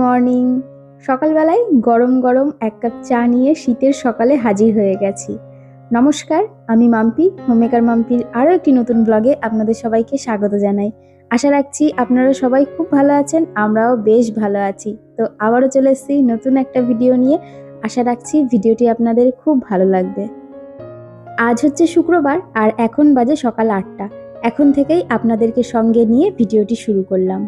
Morning. সকালবেলায় গরম গরম এক কাপ চা নিয়ে শীতের সকালে হাজির হয়ে গেছি। নমস্কার, আমি মাম্পি হোমেকার মাম্পির আরও একটি নতুন ব্লগে আপনাদের সবাইকে স্বাগত জানাই। আশা রাখছি আপনারা সবাই খুব ভালো আছেন, আমরাও বেশ ভালো আছি। তো আবারও চলে এসেছি নতুন একটা ভিডিও নিয়ে। আশা রাখছি ভিডিওটি আপনাদের খুব ভালো লাগবে। আজ হচ্ছে শুক্রবার আর এখন বাজে সকাল আটটা। এখন থেকেই আপনাদেরকে সঙ্গে নিয়ে ভিডিওটি শুরু করলাম।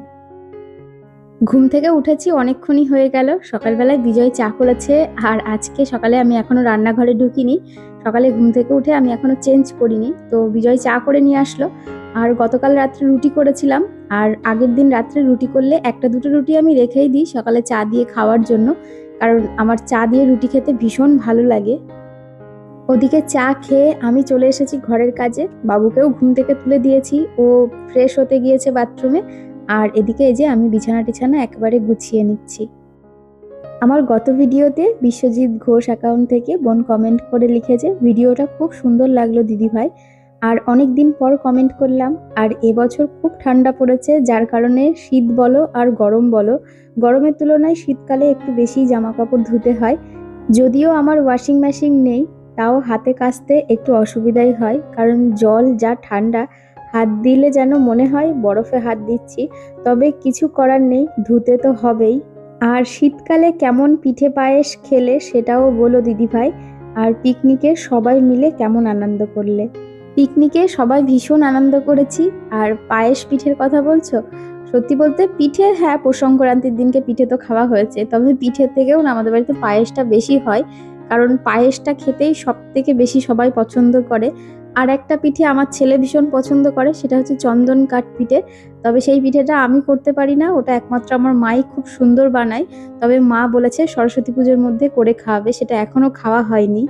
ঘুম থেকে উঠেছি, অনেকক্ষণই হয়ে গেল। সকালবেলায় বিজয় চা করেছে আর আজকে সকালে আমি এখনও রান্নাঘরে ঢুকিনি। সকালে ঘুম থেকে উঠে আমি এখনও চেঞ্জ করিনি। তো বিজয় চা করে নিয়ে আসলো। আর গতকাল রাত্রে রুটি করেছিলাম। আর আগের দিন রাত্রে রুটি করলে একটা দুটো রুটি আমি রেখেই দিই সকালে চা দিয়ে খাওয়ার জন্য। কারণ আমার চা দিয়ে রুটি খেতে ভীষণ ভালো লাগে। ওদিকে চা খেয়ে আমি চলে এসেছি ঘরের কাজে। বাবুকেও ঘুম থেকে তুলে দিয়েছি। ও ফ্রেশ হতে গিয়েছে বাথরুমে আর এদিকে এই যে আমি বিছানা টিছানা একেবারে গুছিয়ে নিচ্ছি। আমার গত ভিডিওতে বিশ্বজিৎ ঘোষ অ্যাকাউন্ট থেকে বোন কমেন্ট করে লিখেছে, ভিডিওটা খুব সুন্দর লাগল দিদি ভাই। আর অনেক দিন পর কমেন্ট করলাম, আর এবছর খুব ঠান্ডা পড়েছে, যার কারণে শীত বলো আর গরম বলো, গরমের তুলনায় শীতকালে একটু বেশি জামা কাপড় ধুতে হয়। যদিও আমার ওয়াশিং মেশিন নেই, তাও হাতে কাচতে একটু অসুবিধাই হয়, কারণ জল যা ঠান্ডা হাত দিলে যেন মনে হয় বরফে হাত দিচ্ছি, তবে কিছু করার নেই, ধুতে তো হবেই। আর শীতকালে কেমন পিঠে পায়েস খেলে সেটাও বলো দিদিভাই। আর পিকনিকে সবাই মিলে কেমন আনন্দ করলে? পিকনিকে সবাই ভীষণ আনন্দ করেছি। আর পায়েস পিঠের কথা বলছো? সত্যি বলতে পিঠে হ্যাঁ পৌষ সংক্রান্তির দিনকে পিঠে তো খাওয়া হয়েছে, তবে পিঠের থেকেও না আমাদের বাড়িতে পায়েসটা বেশি হয়। কারণ পায়েসটা খেতেই সব থেকে বেশি সবাই পছন্দ করে। আর একটা পিঠে আমার ছেলে ভীষণ পছন্দ করে, সেটা হচ্ছে চন্দন কাঠ পিঠে। তবে সেই পিঠেটা আমি করতে পারি না, ওটা একমাত্র আমার মাই খুব সুন্দর বানায়। তবে মা বলেছে সরস্বতী পুজোর মধ্যে করে খাওয়াবে, সেটা এখনও খাওয়া হয়নি।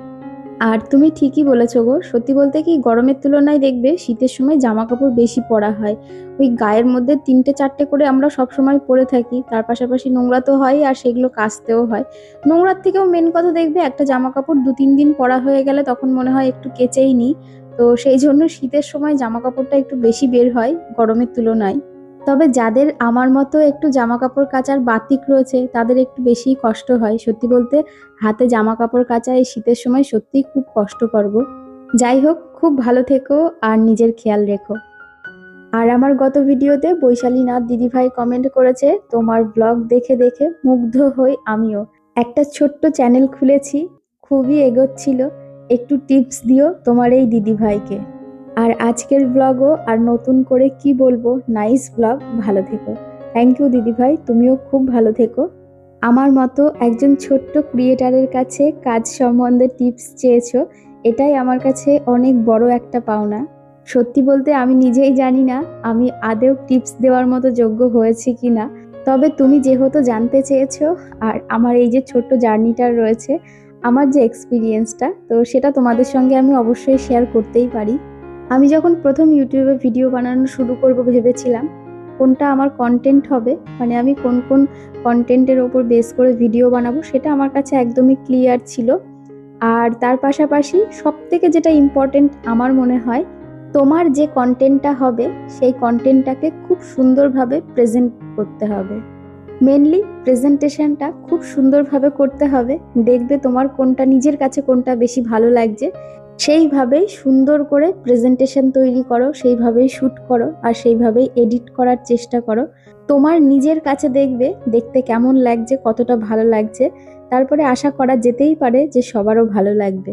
আর তুমি ঠিকই বলেছ গো, সত্যি বলতে কি গরমের তুলনায় দেখবে শীতের সময় জামা কাপড় বেশি পরা হয়। ওই গায়ের মধ্যে তিনটে চারটে করে আমরা সব সময় পরে থাকি, তার পাশাপাশি নোংরা তো হয় আর সেগুলো কাচতেও হয়। নোংরার থেকেও মেন কথা দেখবে একটা জামা কাপড় দু তিন দিন পরা হয়ে গেলে তখন মনে হয় একটু কেচেই নিই। তো সেই জন্য শীতের সময় জামা কাপড়টা একটু বেশি বের হয় গরমের তুলনায়। তবে যাদের আমার মতো একটু জামা কাপড় কাচার বাতিক রয়েছে, তাদের একটু বেশি কষ্ট হয়। সত্যি বলতে হাতে জামা কাপড় কাচা এই শীতের সময় সত্যিই খুব কষ্ট করব যাই হোক, খুব ভালো থেকো আর নিজের খেয়াল রেখো। আর আমার গত ভিডিওতে বৈশালী নাথ দিদিভাই কমেন্ট করেছে, তোমার ব্লগ দেখে দেখে মুগ্ধ হই আমিও। একটা ছোট্ট চ্যানেল খুলেছি, খুবই এগোচ্ছিল। একটু টিপস দিও তোমার এই দিদিভাইকে আর আজকের ব্লগও আর নতুন করে কি বলব নাইস ব্লগ ভালো থেকো। থ্যাংক ইউ দিদিভাই তুমিও খুব ভালো থেকো। আমার মতো একজন ছোট্ট ক্রিয়েটারের কাছে কাজ সম্বন্ধে টিপস চেয়েছো, এটাই আমার কাছে অনেক বড় একটা পাওনা। সত্যি বলতে আমি নিজেই জানি না, আমি আদেও টিপস দেওয়ার মতো যোগ্য হয়েছি কি না তবে তুমি যেহেতু জানতে চেয়েছো, আর আমার এই যে ছোট্ট জার্নিটা রয়েছে আমার যে এক্সপিরিয়েন্সটা তো সেটা তোমাদের সঙ্গে আমি অবশ্যই শেয়ার করতেই পারি। আমি যখন প্রথম ইউটিউবে ভিডিও বানানো শুরু করব ভেবেছিলাম, কোনটা আমার কন্টেন্ট হবে মানে আমি কোন কোন কন্টেন্টের ওপর বেস করে ভিডিও বানাবো, সেটা আমার কাছে একদমই ক্লিয়ার ছিল। আর তার পাশাপাশি সব থেকে যেটা ইম্পর্টেন্ট আমার মনে হয়, তোমার যে কন্টেন্টটা হবে, সেই কন্টেন্টটাকে খুব সুন্দরভাবে প্রেজেন্ট করতে হবে। মেনলি প্রেজেন্টেশনটা খুব সুন্দরভাবে করতে হবে। দেখবে তোমার কোনটা, নিজের কাছে কোনটা বেশি ভালো লাগছে, সেইভাবেই সুন্দর করে প্রেজেন্টেশন তৈরি করো, সেইভাবেই শ্যুট করো আর সেইভাবেই এডিট করার চেষ্টা করো। তোমার নিজের কাছে দেখবে, দেখতে কেমন লাগছে, কতটা ভালো লাগছে, তারপরে আশা করা যেতেই পারে যে সবারও ভালো লাগবে।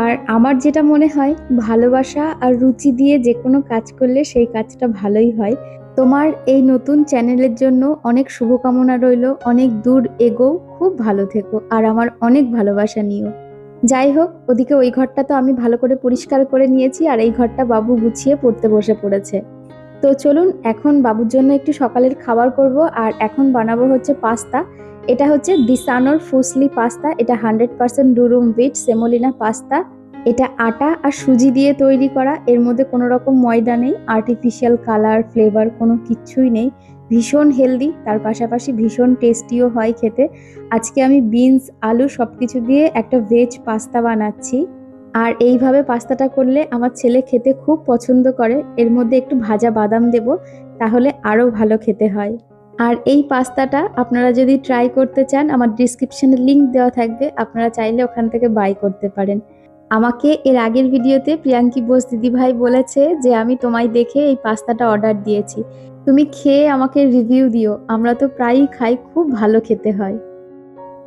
আর আমার যেটা মনে হয়, ভালোবাসা আর রুচি দিয়ে যে কোনো কাজ করলে সেই কাজটা ভালোই হয়। তোমার এই নতুন চ্যানেলের জন্য অনেক শুভকামনা রইল, অনেক দূর এগো খুব ভালো থেকো, আর আমার অনেক ভালোবাসা নিও। যাই হোক, ওদিকে ওই ঘরটা তো আমি ভালো করে পরিষ্কার করে নিয়েছি, আর এই ঘরটা বাবু গুছিয়ে পড়তে বসে পড়েছে। তো চলুন, এখন বাবুর জন্য একটু সকালের খাবার করব, আর এখন বানাবো হচ্ছে পাস্তা। এটা হচ্ছে দিসানোর ফুসলি পাস্তা, এটা hundred percent durum wheat semolina pasta. এটা আটা আর সুজি দিয়ে তৈরি করা। এর মধ্যে কোনো রকম ময়দা নেই আর্টিফিশিয়াল কালার ফ্লেভার কোনো কিচ্ছুই নেই। ভীষণ হেলদি তার পাশাপাশি ভীষণ টেস্টিও হয় খেতে। আজকে আমি বিনস আলু সব কিছু দিয়ে একটা ভেজ পাস্তা বানাচ্ছি। আর এইভাবে পাস্তাটা করলে আমার ছেলে খেতে খুব পছন্দ করে। এর মধ্যে একটু ভাজা বাদাম দেব, তাহলে আরও ভালো খেতে হয়। আর এই পাস্তাটা আপনারা যদি ট্রাই করতে চান, আমার ডিসক্রিপশনে লিঙ্ক দেওয়া থাকবে। আপনারা চাইলে ওখান থেকে বাই করতে পারেন। আমাকে এর আগের ভিডিওতে প্রিয়াঙ্কি বোস দিদিভাই বলেছে যে, আমি তোমায় দেখে এই পাস্তাটা অর্ডার দিয়েছি। তুমি খেয়ে আমাকে রিভিউ দিও। আমরা তো প্রায়ই খাই, খুব ভালো খেতে হয়।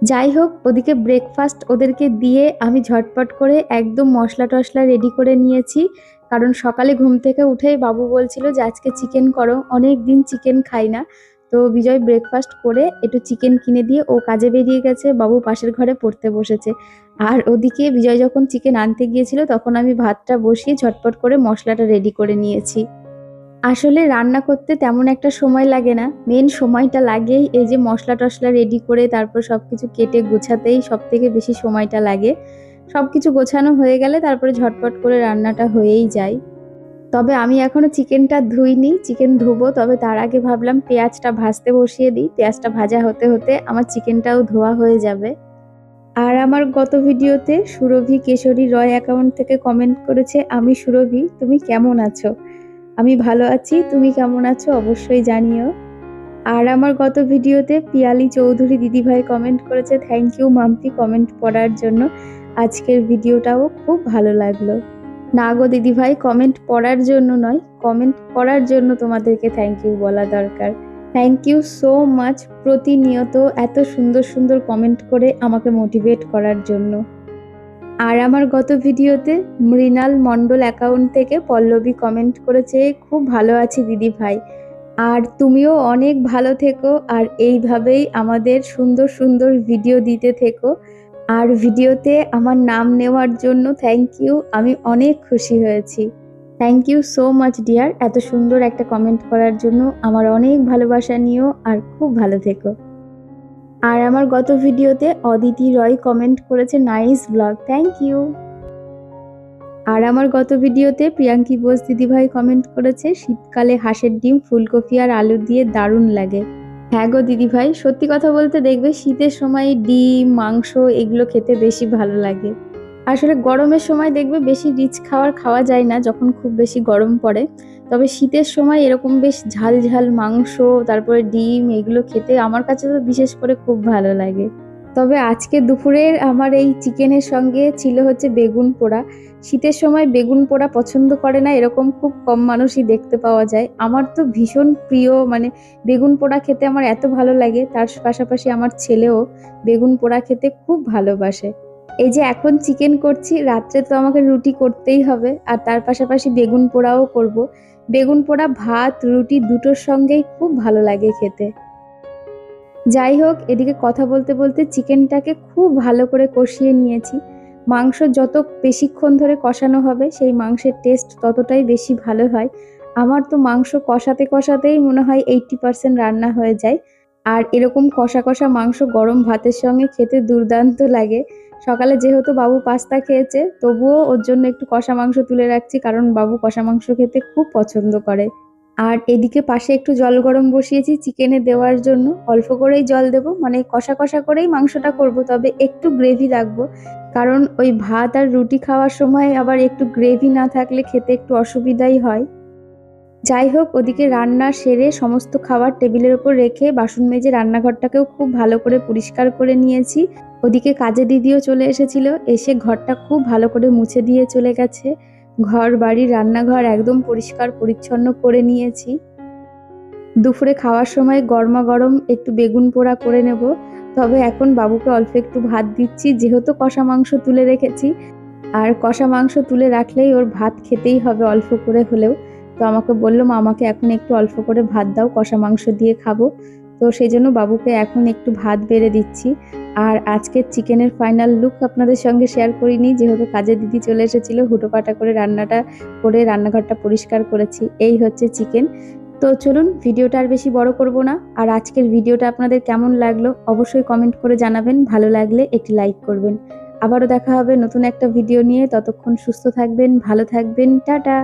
যাই হোক, ওদিকে ব্রেকফাস্ট ওদেরকে দিয়ে আমি ঝটপট করে একদম মশলা টশলা রেডি করে নিয়েছি। কারণ সকালে ঘুম থেকে উঠেই বাবু বলছিল যে, আজকে চিকেন করো। অনেক দিন চিকেন খাই না। তো বিজয় ব্রেকফাস্ট করে একটু চিকেন কিনে দিয়ে ও কাজে বেরিয়ে গেছে, বাবু পাশের ঘরে পড়তে বসেছে। আর ওদিকে বিজয় যখন চিকেন আনতে গিয়েছিল, তখন আমি ভাতটা বসিয়ে ঝটপট করে মশলাটা রেডি করে নিয়েছি। আসলে রান্না করতে তেমন একটা সময় লাগে না। মেন সময়টা লাগেই এই যে মশলা টশলা রেডি করে তারপর সব কিছু কেটে গোছাতেই সব থেকে বেশি সময়টা লাগে। সব কিছু গোছানো হয়ে গেলে তারপরে ঝটপট করে রান্নাটা হয়েই যায়। তবে আমি এখনও চিকেনটা ধুইনি, চিকেন ধুবো, তবে তার আগে ভাবলাম পেঁয়াজটা ভাজতে বসিয়ে দিই। পেঁয়াজটা ভাজা হতে হতে আমার চিকেনটাও ধোয়া হয়ে যাবে। আর আমার গত ভিডিওতে সুরভি কেশরী রয় অ্যাকাউন্ট থেকে কমেন্ট করেছে, আমি সুরভি, তুমি কেমন আছো? আমি ভালো আছি, তুমি কেমন আছো অবশ্যই জানিও। আর আমার গত ভিডিওতে পিয়ালি চৌধুরী দিদিভাই কমেন্ট করেছে থ্যাংক ইউ মাম্পি কমেন্ট পড়ার জন্য আজকের ভিডিওটাও খুব ভালো লাগল। না গো দিদিভাই কমেন্ট পড়ার জন্য নয়। কমেন্ট করার জন্য তোমাদেরকে থ্যাংক ইউ বলা দরকার। থ্যাংক ইউ সো মাচ প্রতিনিয়ত এত সুন্দর সুন্দর কমেন্ট করে আমাকে মোটিভেট করার জন্য। আর আমার গত ভিডিওতে মৃণাল মণ্ডল অ্যাকাউন্ট থেকে পল্লবী কমেন্ট করেছে, খুব ভালো আছি দিদি ভাই আর তুমিও অনেক ভালো থেকো, আর এইভাবেই আমাদের সুন্দর সুন্দর ভিডিও দিতে থেকো। আর ভিডিওতে আমার নাম নেওয়ার জন্য থ্যাংক ইউ আমি অনেক খুশি হয়েছি। Thank you so much dear এত সুন্দর একটা কমেন্ট করার জন্য আমার অনেক ভালোবাসা নিও আর খুব ভালো থেকো। আর আমার গত ভিডিওতে অদিতি রয় কমেন্ট করেছে নাইস ব্লগ থ্যাংক ইউ আর আমার গত ভিডিওতে প্রিয়াঙ্কি বোস দিদিভাই কমেন্ট করেছে, শীতকালে হাঁসের ডিম, ফুলকপি আর আলু দিয়ে দারুণ লাগে। হ্যাঁ গো দিদিভাই, সত্যি কথা বলতে দেখবে শীতের সময় ডিম, মাংস এগুলো খেতে বেশি ভালো লাগে। আসলে গরমের সময় দেখবে বেশি রিচ খাওয়ার খাওয়া যায় না যখন খুব বেশি গরম পড়ে। তবে শীতের সময় এরকম বেশ ঝাল ঝাল মাংস, তারপরে ডিম এগুলো খেতে আমার কাছে তো বিশেষ করে খুব ভালো লাগে। তবে আজকে দুপুরের আমার এই চিকেনের সঙ্গে ছিল হচ্ছে বেগুন পোড়া। শীতের সময় বেগুন পোড়া পছন্দ করে না, এরকম খুব কম মানুষই দেখতে পাওয়া যায়। আমার তো ভীষণ প্রিয় মানে বেগুন পোড়া খেতে আমার এত ভালো লাগে, তার পাশাপাশি আমার ছেলেও বেগুন পোড়া খেতে খুব ভালোবাসে। এই যে এখন চিকেন করছি, রাত্রে তো আমাকে রুটি করতেই হবে, আর তার পাশাপাশি বেগুন পোড়াও করব। বেগুন পোড়া, ভাত, রুটি দুটোর সঙ্গেই খুব ভালো লাগে খেতে। যাই হোক এদিকে কথা বলতে বলতে চিকেনটাকে খুব ভালো করে কষিয়ে নিয়েছি। মাংস যত বেশিক্ষণ ধরে কষানো হবে, সেই মাংসের টেস্ট ততটাই বেশি ভালো হয়। আমার তো মাংস কষাতে কষাতেই মনে হয় এইটটি পার্সেন্ট রান্না হয়ে যায়। আর এরকম কষা কষা মাংস গরম ভাতের সঙ্গে খেতে দুর্দান্ত লাগে। সকালে যেহেতু বাবু পাস্তা খেয়েছে, তবুও ওর জন্য একটু কষা মাংস তুলে রাখছি, কারণ বাবু কষা মাংস খেতে খুব পছন্দ করে। আর এদিকে পাশে একটু জল গরম বসিয়েছি, চিকেনে দেওয়ার জন্য। অল্প করেই জল দেব মানে কষা কষা করেই মাংসটা করব, তবে একটু গ্রেভি রাখব। কারণ ওই ভাত আর রুটি খাওয়ার সময় আবার একটু গ্রেভি না থাকলে খেতে একটু অসুবিধাই হয়। যাই হোক, ওদিকে রান্না সেরে সমস্ত খাবার টেবিলের ওপর রেখে বাসন মেজে রান্নাঘরটাকেও খুব ভালো করে পরিষ্কার করে নিয়েছি। ওদিকে কাজে দিদিও চলে এসেছিল, এসে ঘরটা খুব ভালো করে মুছে দিয়ে চলে গেছে। ঘর, বাড়ি, রান্নাঘর একদম পরিষ্কার, পরিচ্ছন্ন করে নিয়েছি। দুপুরে খাওয়ার সময় গরমা গরম একটু বেগুন পোড়া করে নেব। তবে এখন বাবুকে অল্প একটু ভাত দিচ্ছি, যেহেতু কষা মাংস তুলে রেখেছি। আর কষা মাংস তুলে রাখলেই ওর ভাত খেতেই হবে অল্প করে হলেও। তো আমাকে বলল আমাকে এখন একটু অল্প করে ভাত দাও, কষা মাংস দিয়ে খাব। তো সেই জন্য বাবুকে এখন একটু ভাত বেড়ে দিচ্ছি। আর আজকের চিকেনের ফাইনাল লুক আপনাদের সঙ্গে শেয়ার করিনি, যেহেতু কাজের দিদি চলে এসেছিল, হুটোপাটা করে রান্নাটা করে রান্নাঘরটা পরিষ্কার করেছি, এই হচ্ছে চিকেন। তো চলুন, ভিডিওটা আর বেশি বড় করব না, আর আজকের ভিডিওটা আপনাদের কেমন লাগল অবশ্যই কমেন্ট করে জানাবেন, ভালো লাগলে একটি লাইক করবেন। আবারও দেখা হবে নতুন একটা ভিডিও নিয়ে, ততক্ষণ সুস্থ থাকবেন, ভালো থাকবেন, টাটা!